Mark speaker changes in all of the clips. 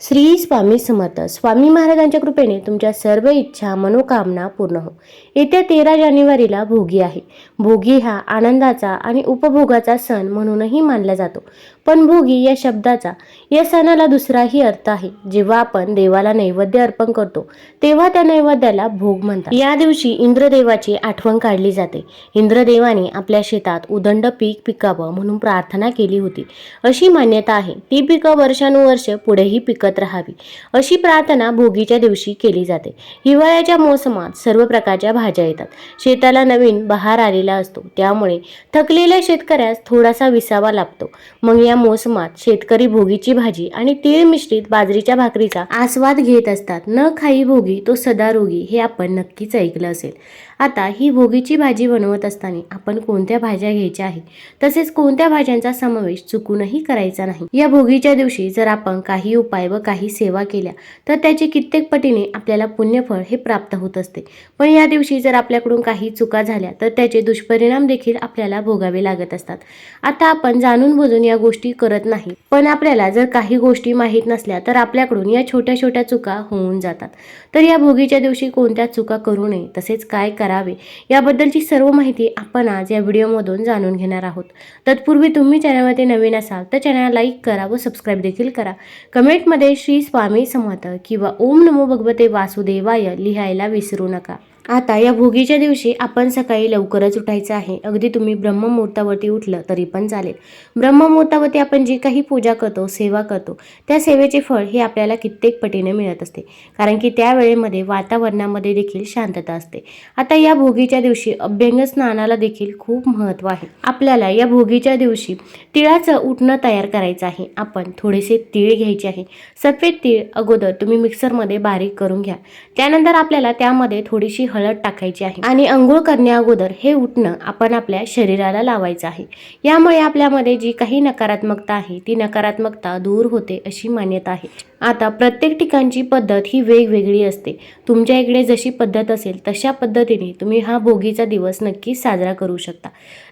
Speaker 1: श्री स्वामी समर्थ. स्वामी महाराजांच्या कृपेने तुमच्या सर्व इच्छा मनोकामना पूर्ण हो. येत्या तेरा जानेवारीला भोगी आहे. भोगी हा आनंदाचा आणि उपभोगाचा सण म्हणूनही मानला जातो. पण भोगी या शब्दाचा या सणाला दुसराही अर्थ आहे. जेव्हा आपण देवाला नैवेद्य अर्पण करतो तेव्हा त्या नैवेद्याला भोग म्हणतात. या दिवशी इंद्रदेवाची आठवण काढली जाते. इंद्रदेवाने आपल्या शेतात उदंड पीक पिकावं म्हणून प्रार्थना केली होती. अशी मान्यता आहे. ती पिकं वर्षानुवर्ष पुढेही पिकत राहावी. अशी प्रार्थना भोगीच्या दिवशी केली जाते. हिवाळ्याच्या मोसमात सर्व प्रकारच्या भाज्या येतात. शेताला नवीन बहार आलेला असतो. त्यामुळे थकलेल्या शेतकऱ्यास थोडासा विसावा लागतो. मग या मोसमात शेतकरी भोगीची भाजी आणि तीळ मिश्रित बाजरीच्या भाकरीचा आस्वाद घेत असतात. न खाई भोगी तो सदा रोगी हे आपण नक्कीच ऐकलं असेल. आता ही भोगीची भाजी बनवत असताना आपण कोणत्या भाज्या घ्यायच्या आहे तसेच कोणत्या भाज्यांचा समावेश चुकूनही करायचा नाही? या भोगीच्या दिवशी जर आपण काही उपाय व काही सेवा केल्या तर त्याचे कित्येक पटीने आपल्याला पुण्यफळ हे प्राप्त होत असते. पण या दिवशी जर आपल्याकडून काही चुका झाल्या तर त्याचे दुष्परिणाम देखील आपल्याला भोगावे लागत असतात. आता आपण जाणून बुजून या गोष्टी करत नाही पण आपल्याला जर काही गोष्टी माहीत नसल्या तर आपल्याकडून या छोट्या छोट्या चुका होऊन जातात. तर या भोगीच्या दिवशी कोणत्या चुका करू नये तसेच काय करावे याबद्दलची सर्व माहिती आपण आज या व्हिडिओमधून जाणून घेणार आहोत. तत्पूर्वी तुम्ही चॅनलमध्ये नवीन असाल तर चॅनल लाईक करा व सबस्क्राईब देखील करा. कमेंटमध्ये श्री स्वामी समर्थ किंवा ओम नमो भगवते वासुदेवाय लिहायला विसरू नका. आता या भोगीच्या दिवशी आपण सकाळी लवकरच उठायचं आहे. अगदी तुम्ही ब्रह्ममुहूर्तावरती उठलं तरी पण चालेल. ब्रह्ममुहूर्तावरती आपण जी काही पूजा करतो सेवा करतो त्या सेवेचे फळ हे आपल्याला कित्येक पटीने मिळत असते. कारण की त्या वेळेमध्ये वातावरणामध्ये देखील शांतता असते. आता या भोगीच्या दिवशी अभ्यंग स्नानाला देखील खूप महत्त्व आहे. आपल्याला या भोगीच्या दिवशी तिळाचं उठणं तयार करायचं आहे. आपण थोडेसे तीळ घ्यायचे आहे. सफेद तीळ अगोदर तुम्ही मिक्सरमध्ये बारीक करून घ्या. त्यानंतर आपल्याला त्यामध्ये थोडीशी हळद टाकायची आहे. आणि अंघोळ करण्या अगोदर हे उठणं आपण आपल्या शरीराला लावायचं आहे. यामुळे आपल्यामध्ये जी काही नकारात्मकता आहे ती नकारात्मकता दूर होते अशी मान्यता आहे. आता प्रत्येक ठिकाणची पद्धत ही वेगवेगळी असते. तुमच्या इकडे जशी पद्धत असेल तशा पद्धतीने तुम्ही हा भोगीचा दिवस नक्की साजरा करू शकता.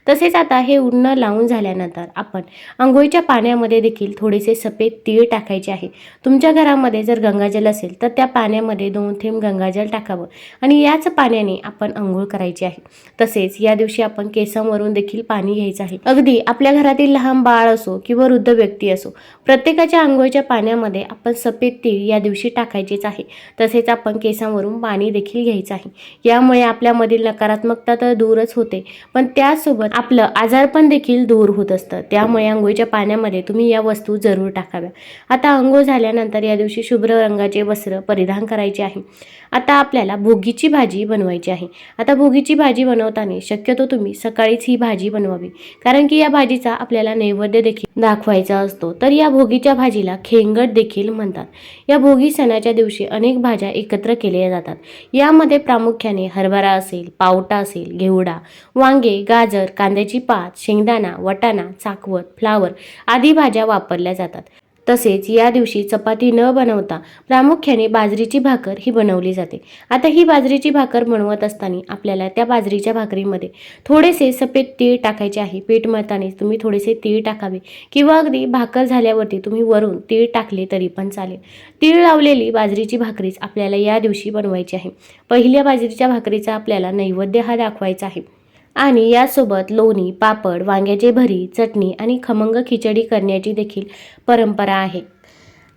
Speaker 1: तसेच आता हे उन्न लावून झाल्यानंतर आपण आंघोळीच्या पाण्यामध्ये देखील थोडेसे सफेद तीळ टाकायचे आहे. तुमच्या घरामध्ये जर गंगाजल असेल तर त्या पाण्यामध्ये दोन थेंब गंगाजल टाकावं आणि याच पाण्याने आपण आंघोळ करायची आहे. तसेच या दिवशी आपण केसांवरून देखील पाणी घ्यायचं आहे. अगदी आपल्या घरातील लहान बाळ असो किंवा वृद्ध व्यक्ती असो प्रत्येकाच्या आंघोळीच्या पाण्यामध्ये आपण सफेद तीळ या दिवशी टाकायचेच आहे. तसेच आपण केसांवरून पाणी देखील घ्यायचं आहे. यामुळे आपल्यामधील नकारात्मकता तर दूरच होते. पण त्याचसोबत आपलं आजारपण देखील दूर होत असतं. त्यामुळे आंघोळीच्या पाण्यामध्ये तुम्ही या वस्तू जरूर टाकाव्या. आता आंघोळ झाल्यानंतर या दिवशी शुभ्र रंगाचे वस्त्र परिधान करायचे आहे. आता आपल्याला भोगीची भाजी बनवायची आहे. आता भोगीची भाजी बनवताना शक्यतो तुम्ही सकाळीच ही भाजी बनवावी. कारण की या भाजीचा आपल्याला नैवेद्य देखील दाखवायचा असतो. तर या भोगीच्या भाजीला खेंगट देखील म्हणतात. या भोगी सणाच्या दिवशी अनेक भाज्या एकत्र केल्या जातात. यामध्ये प्रामुख्याने हरभरा असेल पावटा असेल घेवडा वांगे गाजर कांद्याची पात शेंगदाणा वटाणा चाकवत फ्लावर आदी भाज्या वापरल्या जातात. तसेच या दिवशी चपाती न बनवता प्रामुख्याने बाजरीची भाकर ही बनवली जाते. आता ही बाजरीची भाकर बनवत असताना आपल्याला त्या बाजरीच्या भाकरीमध्ये थोडेसे सफेद तीळ टाकायचे आहे. पीठ मळताना तुम्ही थोडेसे तीळ टाकावे किंवा अगदी भाकर झाल्यावरती तुम्ही वरून तीळ टाकले तरी पण चालेल. तीळ लावलेली बाजरीची भाकरीच आपल्याला या दिवशी बनवायची आहे. पहिल्या बाजरीच्या भाकरीचा आपल्याला नैवेद्य हा दाखवायचा आहे. आणि यासोबत लोणी पापड वांग्याचे भरी चटणी आणि खमंग खिचडी करण्याची देखील परंपरा आहे.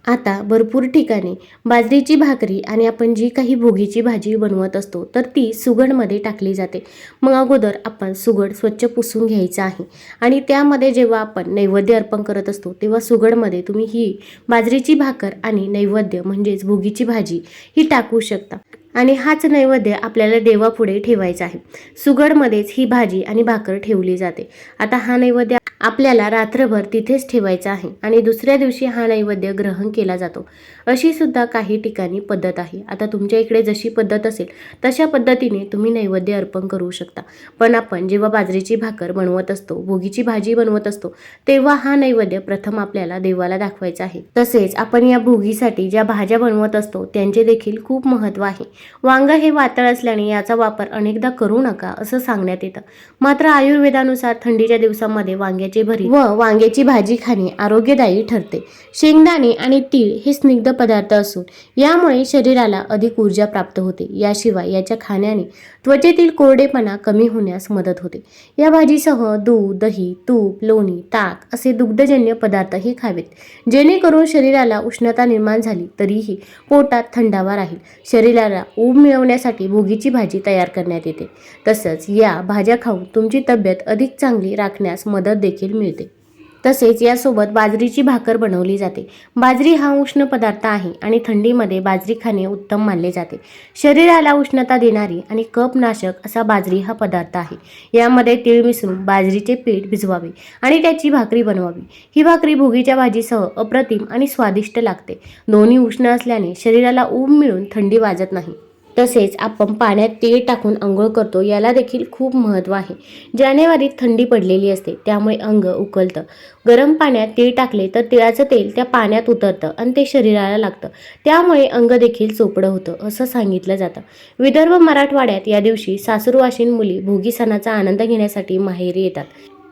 Speaker 1: आता भरपूर ठिकाणी बाजरीची भाकरी आणि आपण जी काही भोगीची भाजी बनवत असतो तर ती सुगडमध्ये टाकली जाते. मग अगोदर आपण सुगड स्वच्छ पुसून घ्यायचं आहे आणि त्यामध्ये जेव्हा आपण नैवेद्य अर्पण करत असतो तेव्हा सुगडमध्ये तुम्ही ही बाजरीची भाकर आणि नैवेद्य म्हणजेच भोगीची भाजी ही टाकू शकता. आणि हाच नैवेद्य आपल्याला देवापुढे ठेवायचा आहे. सुगडमध्येच ही भाजी आणि भाकर ठेवली जाते. आता हा नैवेद्य आपल्याला रात्रभर तिथेच ठेवायचा आहे आणि दुसऱ्या दिवशी हा नैवेद्य ग्रहण केला जातो. अशी सुद्धा काही ठिकाणी पद्धत आहे. आता तुमच्या इकडे जशी पद्धत असेल तशा पद्धतीने तुम्ही नैवेद्य अर्पण करू शकता. पण आपण जेव्हा बाजरीची भाकर बनवत असतो भोगीची भाजी बनवत असतो तेव्हा हा नैवेद्य प्रथम आपल्याला देवाला दाखवायचा आहे. तसेच आपण या भोगीसाठी ज्या भाज्या बनवत असतो त्यांचे देखील खूप महत्त्व आहे. वांग हे वातळ असल्याने याचा वापर अनेकदा करू नका असं सांगण्यात येतं. मात्र आयुर्वेदानुसार थंडीच्या दिवसामध्ये वांग्याची वांग्याचे भरी व वांग्याची भाजी खाणे आरोग्यदायी ठरते. शेंगदाणे आणि तीळ हे स्निग्ध पदार्थ असून यामुळे शरीराला अधिक ऊर्जा प्राप्त होते. याशिवाय याच्या खाण्याने त्वचेतील कोरडेपणा कमी होण्यास मदत होते. या भाजीसह दूध दही तूप लोणी ताक असे दुग्धजन्य पदार्थही खावेत. जेणेकरून शरीराला उष्णता निर्माण झाली तरीही पोटात थंडावा राहील. शरीराला ऊब मिळवण्यासाठी भोगीची भाजी तयार करण्यात येते. तसंच या भाज्या खाऊन तुमची तब्येत अधिक चांगली राखण्यास मदत देखील मिळते. तसेच यासोबत बाजरीची भाकर बनवली जाते. बाजरी हा उष्ण पदार्थ आहे आणि थंडीमध्ये बाजरी खाणे उत्तम मानले जाते. शरीराला उष्णता देणारी आणि कपनाशक असा बाजरी हा पदार्थ आहे. यामध्ये तीळ मिसळून बाजरीचे पीठ भिजवावे आणि त्याची भाकरी बनवावी. ही भाकरी भोगीच्या भाजीसह अप्रतिम आणि स्वादिष्ट लागते. दोन्ही उष्ण असल्याने शरीराला ऊब मिळून थंडी वाजत नाही. तसेच आपण पाण्यात तेल टाकून आंघोळ करतो याला देखील खूप महत्त्व आहे. जानेवारीत थंडी पडलेली असते त्यामुळे अंग उकलतं. गरम पाण्यात तीळ टाकले तर तिळाचं तेल त्या पाण्यात उतरतं आणि ते शरीराला लागतं. त्यामुळे अंग देखील चोपडं होतं असं सांगितलं जातं. विदर्भ मराठवाड्यात या दिवशी सासूरवाशीन मुली भोगी सणाचा आनंद घेण्यासाठी माहेरी येतात.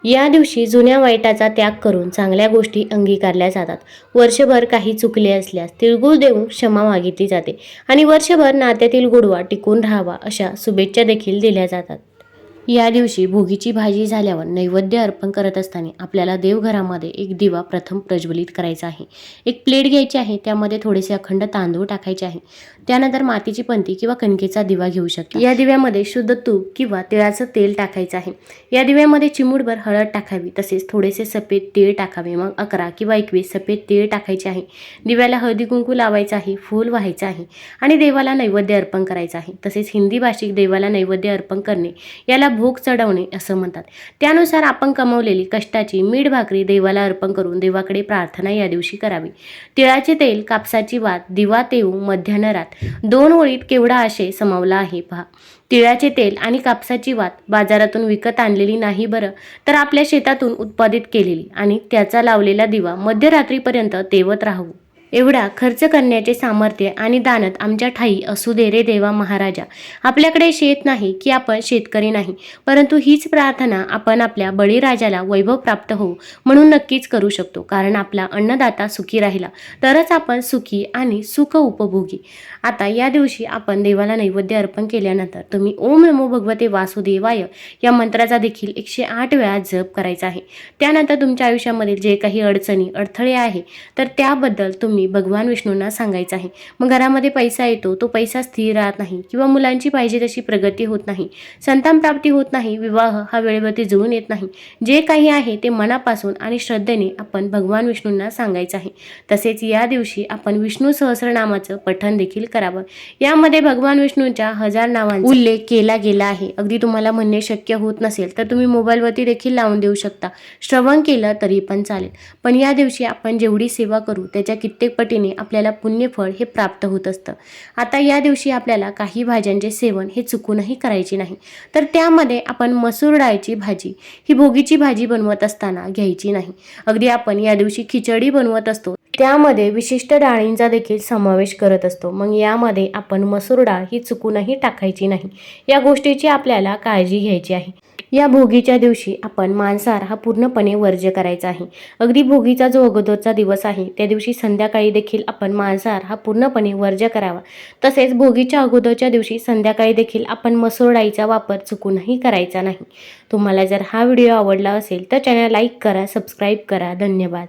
Speaker 1: या दिवशी जुन्या वाईटाचा त्याग करून चांगल्या गोष्टी अंगीकारल्या जातात. वर्षभर काही चुकले असल्यास तिळगुळ देऊन क्षमा मागितली जाते आणि वर्षभर नात्यातील गोडवा टिकून राहावा अशा शुभेच्छा देखील दिल्या जातात. या दिवशी भोगीची भाजी झाल्यावर नैवेद्य अर्पण करत असताना आपल्याला देवघरामध्ये एक दिवा प्रथम प्रज्वलित करायचा आहे. एक प्लेट घ्यायची आहे त्यामध्ये थोडेसे अखंड तांदूळ टाकायचे आहे. त्यानंतर मातीची पंती किंवा कणकेचा दिवा घेऊ शकता. या दिव्यामध्ये शुद्ध तूप किंवा तिळाचं तेल टाकायचं आहे. या दिव्यामध्ये चिमूटभर हळद टाकावी तसेच थोडेसे सफेद तीळ टाकावे मग अकरा किंवा एकवीस सफेद तीळ टाकायचे आहे. दिव्याला हळदी कुंकू लावायचं आहे फूल व्हायचं आहे आणि देवाला नैवेद्य अर्पण करायचं आहे. तसेच हिंदी भाषिक देवाला नैवेद्य अर्पण करणे याला भोग चढवणे असं म्हणतात. त्यानुसार आपण कमवलेली कष्टाची मीठ भाकरी देवाला अर्पण करून देवाकडे प्रार्थना या दिवशी करावी. तिळाचे तेल कापसाची वात दिवा तेऊ मध्यानरात दोन ओळीत केवढा आशय समावला आहे पहा. तिळाचे तेल आणि कापसाची वात बाजारातून विकत आणलेली नाही बरं तर आपल्या शेतातून उत्पादित केलेली आणि त्याचा लावलेला दिवा मध्यरात्रीपर्यंत तेवत राहू. एवढा खर्च करण्याचे सामर्थ्य आणि दानत आमच्या ठाई असू दे रे देवा महाराजा. आपल्याकडे शेत नाही की आपण शेतकरी नाही परंतु हीच प्रार्थना आपण आपल्या बळीराजाला वैभव प्राप्त होऊ म्हणून नक्कीच करू शकतो कारण आपला अन्नदाता सुखी राहिला तरच आपण सुखी आणि सुख उपभोगी. आता या दिवशी आपण देवाला नैवेद्य अर्पण केल्यानंतर तुम्ही ओम नमो भगवते वासुदेवाय या मंत्राचा देखील एकशे आठ वेळा जप करायचा आहे. त्यानंतर तुमच्या आयुष्यामधील जे काही अडचणी अडथळे आहे तर त्याबद्दल तुम्ही भगवान विष्णूंना सांगायचं आहे. मग घरामध्ये पैसा येतो तो पैसा स्थिर राहत नाही किंवा मुलांची पाहिजे तशी प्रगती होत नाही. संतान प्राप्ती होत नाही विवाह हा वेळेवरती जुळून येत नाही. जे काही आहे ते मनापासून आणि श्रद्धेने आपण भगवान विष्णूंना सांगायचं आहे. तसेच या दिवशी आपण विष्णू सहस्रनामाचं पठण देखील करावं. यामध्ये भगवान विष्णूंच्या हजार नावांचा उल्लेख केला गेला आहे. अगदी तुम्हाला म्हणणे शक्य होत नसेल तर तुम्ही मोबाईलवरती देखील लावून देऊ शकता. श्रवण केलं तरी पण चालेल. पण या दिवशी आपण जेवढी सेवा करू त्याच्या कित्येक कित्येक पटीने आपल्याला पुण्यफळ हे प्राप्त होत असतं. आता या दिवशी आपल्याला काही भाज्यांचे सेवन हे चुकूनही करायचे नाही. तर त्यामध्ये आपण मसूर डाळीची भाजी ही भोगीची भाजी बनवत असताना घ्यायची नाही. अगदी आपण या दिवशी खिचडी बनवत असतो. त्यामध्ये विशिष्ट डाळींचा देखील समावेश करत असतो. मग यामध्ये आपण मसूर डाळ ही चुकूनही टाकायची नाही. या गोष्टीची आपल्याला काळजी घ्यायची आहे. या भोगीच्या दिवशी आपण मांसाहार हा पूर्णपणे वर्ज्य करायचा आहे. अगदी भोगीचा जो अगोदरचा दिवस आहे त्या दिवशी संध्याकाळी देखील आपण मांसाहार हा पूर्णपणे वर्ज्य करावा. तसेच भोगीच्या अगोदरच्या दिवशी संध्याकाळी देखील आपण मसूर डाळीचा वापर चुकूनही करायचा नाही. तुम्हाला जर हा व्हिडिओ आवडला असेल तर चॅनल लाईक करा सबस्क्राईब करा. धन्यवाद.